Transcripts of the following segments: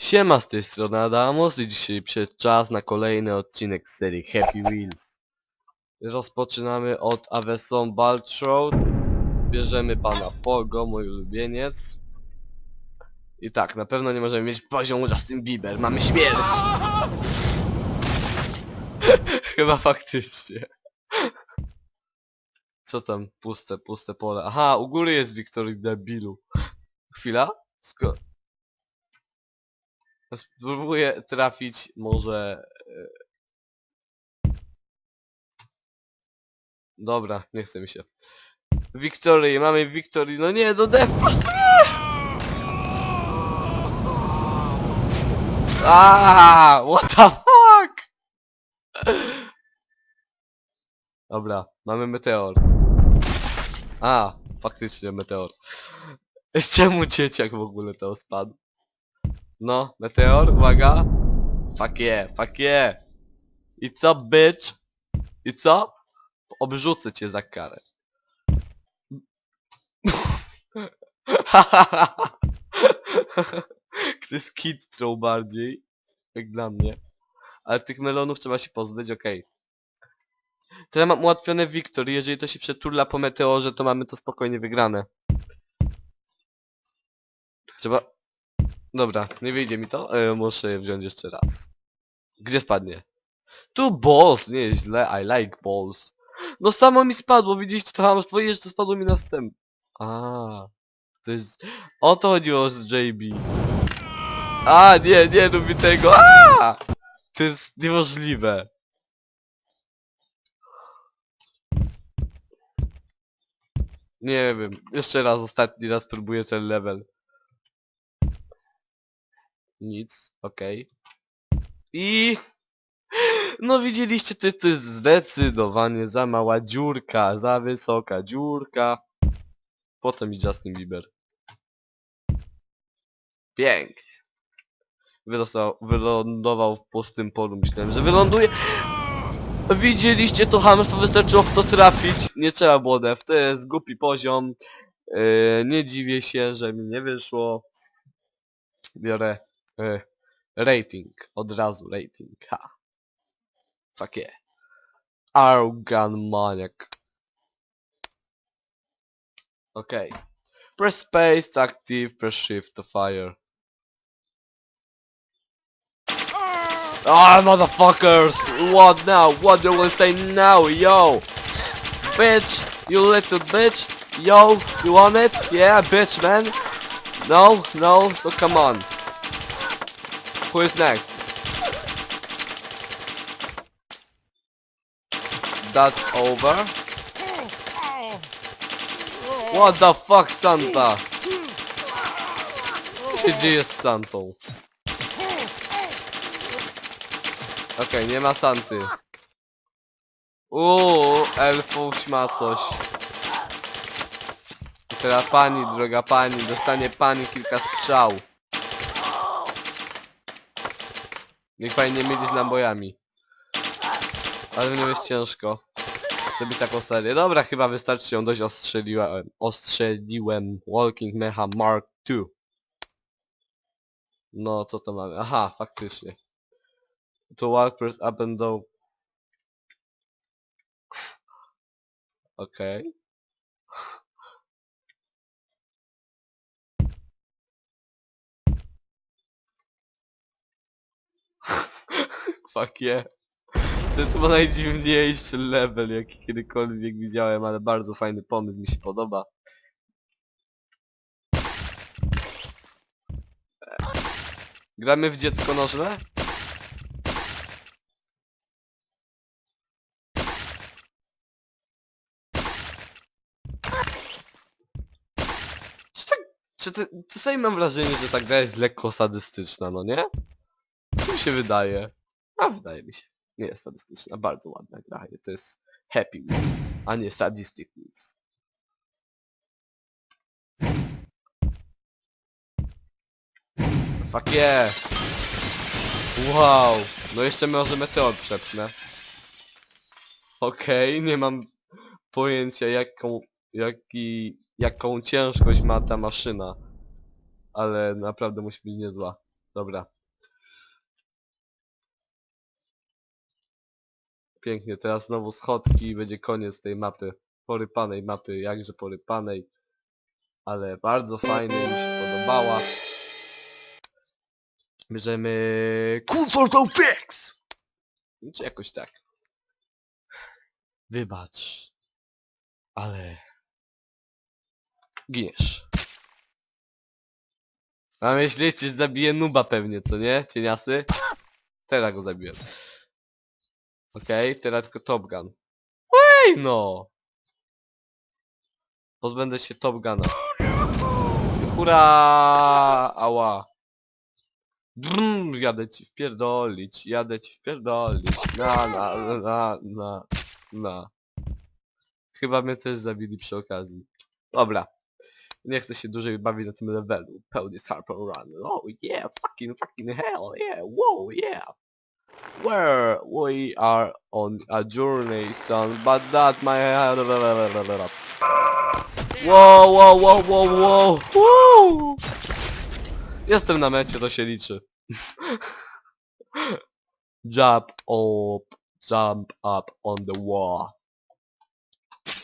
Siema z tej strony Adamos i dzisiaj przyszedł czas na kolejny odcinek z serii Happy Wheels. Rozpoczynamy od Aweson Balt Road. Bierzemy pana Pogo, mój ulubieniec. I tak, na pewno nie możemy mieć poziomu Justin Bieber, mamy śmierć! Chyba faktycznie. Co tam? Puste, puste pole. Aha, u góry jest Wiktor debilu. Chwila? Spróbuję trafić może... e, Dobra, nie chce mi się. Victory, mamy Victory, no nie, do def, prostu nie! Aaaa, what the fuck? Dobra, mamy meteor. A, faktycznie meteor. Czemu dzieciak w ogóle to spadł? No, meteor, uwaga. Fuck yeah, fuck yeah. I co, bitch? I co? Obrzucę cię za karę. To jest kid throw bardziej. Jak dla mnie. Ale tych melonów trzeba się pozbyć, okej. Teraz mam ułatwione Wiktor jeżeli to się przeturla po meteorze, to mamy to spokojnie wygrane. Trzeba... Dobra, nie wyjdzie mi to. E, muszę wziąć jeszcze raz. Gdzie spadnie? Tu balls, nie źle, I like balls. No samo mi spadło, widzieliście to hamstwo i jeszcze spadło mi następne. A, to jest... O to chodziło z JB. A, nie, nie lubi tego. A! To jest niemożliwe. Nie wiem, jeszcze raz, ostatni raz próbuję ten level. Nic, okej. I... No widzieliście, to jest, to jest zdecydowanie za mała dziurka, za wysoka dziurka. Po co mi Justin Bieber? Pięknie. Wylosał, wylądował w pustym polu, myślałem, że wyląduje... Widzieliście to hamstwo, wystarczyło w to trafić. Nie trzeba było def, to jest głupi poziom. Yy, nie dziwię się, że mi nie wyszło. Biorę yy, rating, od razu rating, ha. Takie. Argan maniak. Okej. Press space, to active, press shift to fire. Ah, motherfuckers! What now? What you will say now, yo? Bitch! You little bitch! Yo, you want it? Yeah, bitch, man! No? No? So come on. Who is next? That's over. What the fuck, Santa? Co się dzieje z Santą? Okej, nie ma Santy. Uuu, elfuś ma coś. Teraz pani, droga pani, dostanie pani kilka strzał. Niech pani nie myli z nabojami. Ale w nią jest ciężko. Zrobić taką serię. Dobra, chyba wystarczy ją dość ostrzeliłem. Ostrzeliłem Walking Mecha Mark II. No, co to mamy? Aha, faktycznie. To walk press up and down. Okej. Fuck yeah. To jest chyba najdziwniejszy level, jaki kiedykolwiek widziałem, ale bardzo fajny pomysł, mi się podoba. Gramy w dziecko nożne? Czy, tak, czy ty, czasami mam wrażenie, że ta gra jest lekko sadystyczna, no nie? Co mi się wydaje? A wydaje mi się. Nie jest sadystyczna, bardzo ładna gra. To jest Happy Wheels, a nie Sadistic Wheels. Fuck yeah! Wow! No jeszcze może meteor przepchnę. Okej, nie mam pojęcia jaką, jaki, jaką ciężkość ma ta maszyna. Ale naprawdę musi być niezła. Dobra. Pięknie, teraz znowu schodki i będzie koniec tej mapy. Porypanej mapy, jakże porypanej. Ale bardzo fajnej, mi się podobała. Bierzemy... The fix! Czy jakoś tak. Wybacz. Ale... Giniesz. A myślicie, że zabiję nuba pewnie, co nie? Cieniasy? Teraz go zabiłem. Okej, teraz tylko Top Gun. Ej no! Pozbędę się Top Guna. Hurra! Ała. Brum, jadę ci wpierdolić, jadę ci wpierdolić. Na, na, na, na, na. Chyba mnie też zabili przy okazji. Dobra. Nie chcę się dłużej bawić na tym levelu. Pełny Harper Run. Oh yeah, fucking fucking hell, yeah, wow, yeah. Where we are on a journey, son, but that my... Wow, wow, wow, wow, wow. Woo! Jestem na mecie, to się liczy. jump up, jump up on the wall.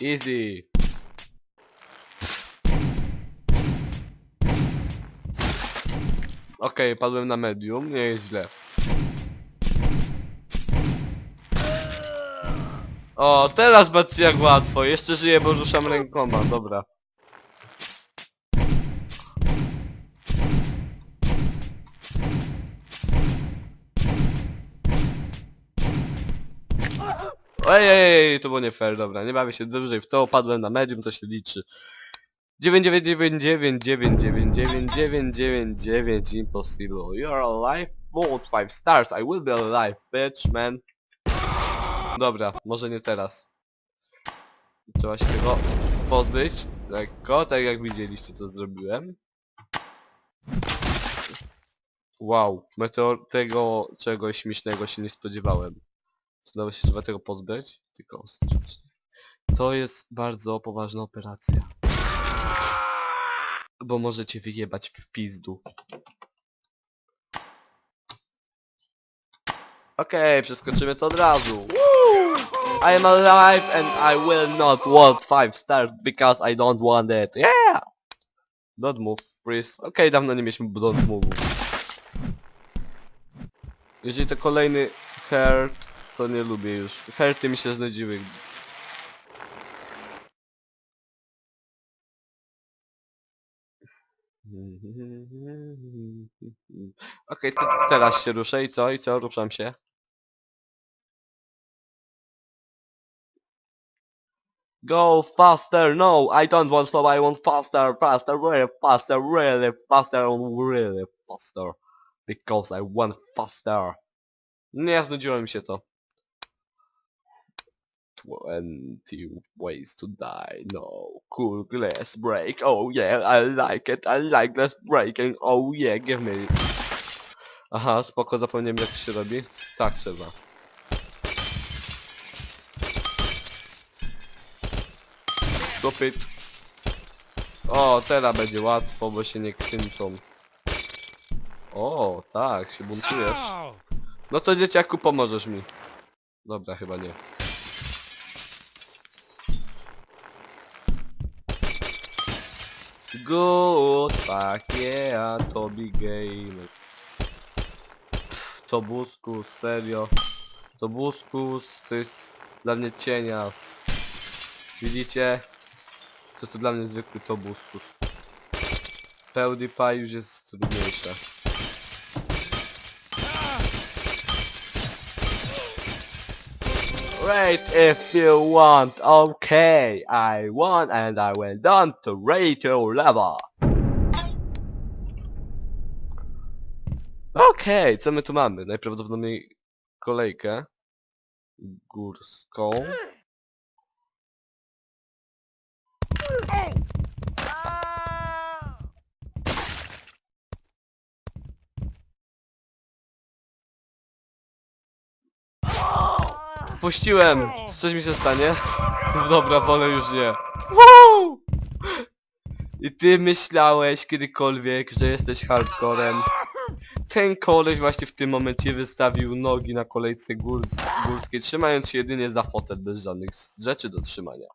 Easy. Okej, padłem na medium, nie jest źle. O, teraz patrzcie jak łatwo. Jeszcze żyję, bo ruszam rękoma, dobra. Ej, ej, ej, to było nie fair, dobra, nie bawię się dłużej w to, padłem na medium, to się liczy. 99999999999 impossible. You're alive? Bolt 5 stars, I will be alive, bitch, man. Dobra, może nie teraz. Trzeba się tego pozbyć, lekko, tak jak widzieliście co zrobiłem. Wow, meteor tego czegoś śmiesznego się nie spodziewałem. Znowu się trzeba tego pozbyć, tylko ostrożnie. To jest bardzo poważna operacja. Bo możecie wyjebać w pizdu. Okej, przeskoczymy to od razu. Woo! I am alive and I will not want 5 stars because I don't want it. Yeah! Don't move, please. Okej, dawno nie mieliśmy don't move. Jeżeli to kolejny hurt, to nie lubię już. Hurty mi się znudziły. Okej, to teraz się ruszę i co? I co? Ruszam się. Go faster! No, I don't want slow, I want faster, faster, really faster, really faster, really faster. Because I want faster. Nie, znudziło mi się to. 20 ways to die, no. Cool glass break, oh yeah, I like it, I like glass breaking, oh yeah, give me... Aha, spoko, zapomniałem jak to się robi. Tak trzeba. Stop it. O, teraz będzie łatwo, bo się nie kręcą. O, tak, się buntujesz. No to dzieciaku pomożesz mi. Dobra, chyba nie. Good fuck yeah, Toby Games. Pff, Tobuskus, serio. Tobuskus to jest dla mnie cienias. Widzicie? Co to dla mnie zwykły Tobuskus. PewDiePie już jest trudniejsze. Rate if you want, okay, I want and I went down to rate your level. Okej, co my tu mamy? Najprawdopodobniej kolejkę górską. Puściłem! Coś mi się stanie? Dobra, wolę już nie. I ty myślałeś kiedykolwiek, że jesteś hardcorem? Ten koleś właśnie w tym momencie wystawił nogi na kolejce górs górskiej, trzymając się jedynie za fotel bez żadnych rzeczy do trzymania.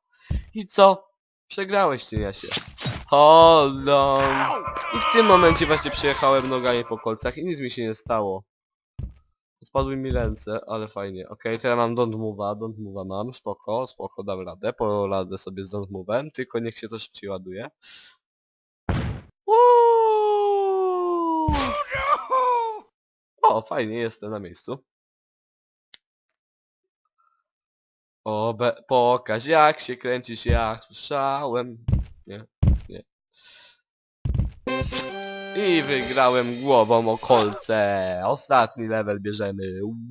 I co? Przegrałeś, cieniasie. Hold on. I w tym momencie właśnie przyjechałem nogami po kolcach i nic mi się nie stało. Spadły mi ręce, ale fajnie. Okej, teraz mam don't move'a, don't move'a mam, spoko, spoko, dam radę, poradzę sobie z don't move'em, tylko niech się to szybciej ładuje. O, fajnie, jestem na miejscu. O, be, pokaż jak się kręcisz, jak słyszałem. I wygrałem głową o kolce. Ostatni level bierzemy.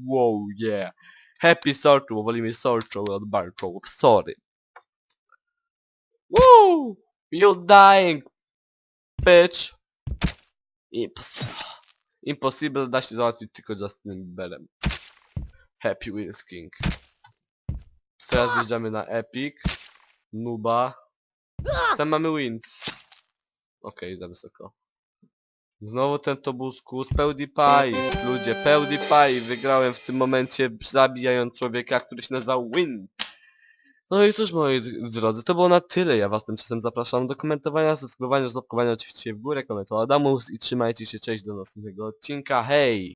Wow, yeah. Happy Sortu, wolimy Sortu od Barczoł. Sorry. Woo! You dying, bitch. Imps Impossible da się załatwić tylko Justinem Bieberem. Happy Wheels King. Teraz zjeżdżamy na Epic. Nuba. Tam mamy win. Okej, za wysoko. Znowu ten tobusku z PewDiePie. Ludzie, PewDiePie. Wygrałem w tym momencie zabijając człowieka, który się nazywał Win. No i cóż moi drodzy, to było na tyle. Ja was tymczasem zapraszam do komentowania, subskrybowania, złapkowania oczywiście w górę, komentowania Adamus i trzymajcie się, cześć do następnego odcinka, hej!